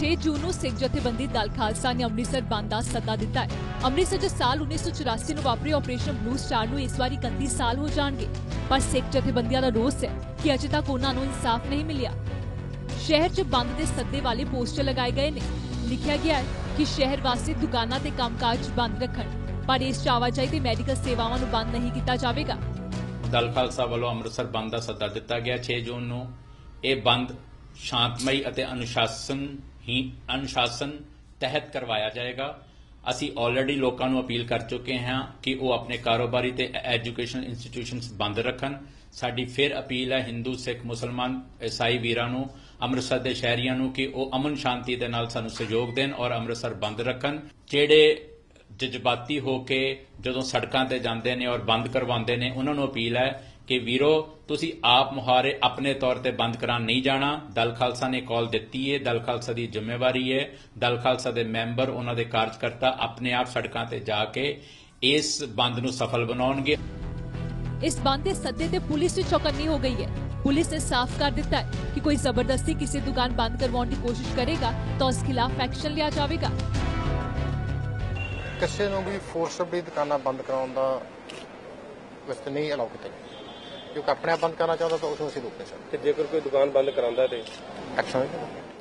6 ਜੂਨ ਨੂੰ ਸਿੱਖ ਜਥੇਬੰਦੀ ਦਲ ਖਾਲਸਾ ਨੇ ਅੰਮ੍ਰਿਤਸਰ ਬੰਦ ਦਾ ਸੱਦਾ ਦਿੱਤਾ ਹੈ। ਅੰਮ੍ਰਿਤਸਰ 'ਚ ਸਾਲ 1984 ਨੂੰ ਵਾਪਰੇ ਆਪਰੇਸ਼ਨ ਬਲੂ ਸਟਾਰ ਨੂੰ ਇਸ ਵਾਰੀ 31 ਸਾਲ ਹੋ ਜਾਣਗੇ। ਪਰ ਸਿੱਖ ਜਥੇਬੰਦੀਆਂ ਦਾ ਰੋਸ ਹੈ ਕਿ ਅਜੇ ਤੱਕ ਉਹਨਾਂ ਨੂੰ ਇਨਸਾਫ ਨਹੀਂ ਮਿਲਿਆ। ਸ਼ਹਿਰ 'ਚ ਬੰਦ ਦੇ ਸੱਦੇ ਵਾਲੇ ਪੋਸਟਰ ਲਗਾਏ ਗਏ ਨੇ। ਲਿਖਿਆ ਗਿਆ ਹੈ ਕਿ ਸ਼ਹਿਰ ਵਾਸੀ ਦੁਕਾਨਾਂ ਤੇ ਕੰਮਕਾਜ ਬੰਦ ਰੱਖਣ, ਪਰ ਇਸ 'ਚ ਆਵਾਜਾਈ ਤੇ ਮੈਡੀਕਲ ਸੇਵਾਵਾਂ ਨੂੰ ਬੰਦ ਨਹੀਂ ਕੀਤਾ ਜਾਵੇਗਾ। ਦਲ ਖਾਲਸਾ ਵੱਲੋਂ ਅੰਮ੍ਰਿਤਸਰ ਬੰਦ ਦਾ ਸੱਦਾ ਦਿੱਤਾ ਗਿਆ। 6 ਜੂਨ ਨੂੰ ਇਹ ਬੰਦ ਸ਼ਾਂਤਮਈ ਅਤੇ ਅਨੁਸ਼ਾਸਨ ਹੀ ਅਨੁਸ਼ਾਸਨ ਤਹਿਤ ਕਰਵਾਇਆ ਜਾਏਗਾ। ਅਸੀਂ ਆਲਰੇਡੀ ਲੋਕਾਂ ਨੂੰ ਅਪੀਲ ਕਰ ਚੁੱਕੇ ਹਾਂ ਕਿ ਉਹ ਆਪਣੇ ਕਾਰੋਬਾਰੀ ਤੇ ਐਜੂਕੇਸ਼ਨ ਇੰਸਟੀਟਿਊਸ਼ਨਸ ਬੰਦ ਰੱਖਣ। ਸਾਡੀ ਫਿਰ ਅਪੀਲ ਹੈ ਹਿੰਦੂ, ਸਿੱਖ, ਮੁਸਲਮਾਨ, ਈਸਾਈ ਵੀਰਾਂ ਨੂੰ, ਅੰਮ੍ਰਿਤਸਰ ਦੇ ਸ਼ਹਿਰੀਆਂ ਨੂੰ ਕਿ ਉਹ ਅਮਨ ਸ਼ਾਂਤੀ ਦੇ ਨਾਲ ਸਾਨੂੰ ਸਹਿਯੋਗ ਦੇਣ ਔਰ ਅੰਮ੍ਰਿਤਸਰ ਬੰਦ ਰੱਖਣ। ਜਿਹੜੇ ਜਜ਼ਬਾਤੀ ਹੋ ਕੇ ਜਦੋਂ ਸੜਕਾਂ ਤੇ ਜਾਂਦੇ ਨੇ ਔਰ ਬੰਦ ਕਰਵਾਉਂਦੇ ਨੇ, ਉਹਨਾਂ ਨੂੰ ਅਪੀਲ ਹੈ ਕਿ ਵੀਰੋ ਤੁਸੀਂ ਆਪ ਮੁਹਾਰੇ ਆਪਣੇ ਤੌਰ ਤੇ ਬੰਦ ਕਰਾਉਣ ਨਹੀਂ ਜਾਣਾ। ਦਲ ਖਾਲਸਾ ਨੇ ਕਾਲ ਦਿੱਤੀ ਹੈ ਦਲ ਖਾਲਸਾ ਦੀ ਜ਼ਿੰਮੇਵਾਰੀ ਹੈ ਦਲ ਖਾਲਸਾ ਦੇ ਮੈਂਬਰ ਉਹਨਾਂ ਦੇ ਕਾਰਜਕਰਤਾ ਆਪਣੇ ਆਪ ਸੜਕਾਂ ਤੇ ਜਾ ਕੇ ਇਸ ਬੰਦ ਨੂੰ ਸਫਲ ਬਣਾਉਣਗੇ। ਇਸ ਬੰਦ ਦੇ ਸੱਦੇ ਤੇ ਪੁਲਿਸ ਵੀ ਚੌਕੰਨੀ ਹੋ ਗਈ ਹੈ ਪੁਲਿਸ ਨੇ ਸਾਫ਼ ਕਰ ਦਿੱਤਾ ਹੈ ਕਿ ਕੋਈ ਜ਼ਬਰਦਸਤੀ ਕਿਸੇ ਦੁਕਾਨ ਬੰਦ ਕਰਵਾਉਣ ਦੀ ਕੋਸ਼ਿਸ਼ ਕਰੇਗਾ ਤਾਂ ਉਸ ਖਿਲਾਫ ਐਕਸ਼ਨ ਲਿਆ ਜਾਵੇਗਾ। ਕਿਸੇ ਨੂੰ ਵੀ ਫੋਰਸਬਲੀ ਦੁਕਾਨਾਂ ਬੰਦ ਕਰਾਉਣ ਦਾ ਵਸਤ ਨਹੀਂ ਅਲਾਉ ਕੀਤਾ ਆਪਣੇ ਆਪ ਬੰਦ ਕਰਨਾ ਚਾਹੁੰਦਾ ਤਾਂ ਉਸ ਨੂੰ ਅਸੀਂ ਰੋਕ ਨਹੀਂ ਸਕਦੇ ਤੇ ਜੇਕਰ ਕੋਈ ਦੁਕਾਨ ਬੰਦ ਕਰਾਉਂਦਾ ਤੇ ਐਕਸ਼ਨ ਹੋਏਗਾ।